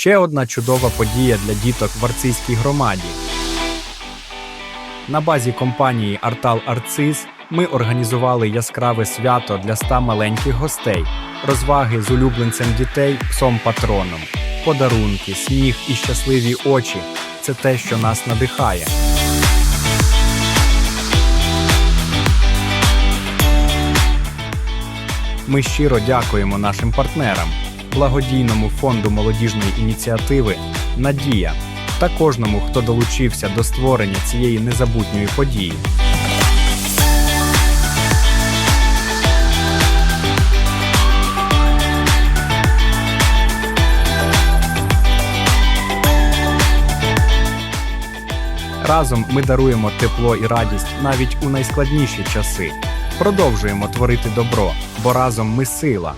Ще одна чудова подія для діток в арцизькій громаді. На базі компанії Артал Арциз ми організували яскраве свято для ста маленьких гостей, розваги з улюбленцем дітей, псом патроном, подарунки, сміх і щасливі очі це те, що нас надихає. Ми щиро дякуємо нашим партнерам, благодійному фонду молодіжної ініціативи Надія та кожному, хто долучився до створення цієї незабутньої події. Разом ми даруємо тепло і радість навіть у найскладніші часи. Продовжуємо творити добро, бо разом ми сила.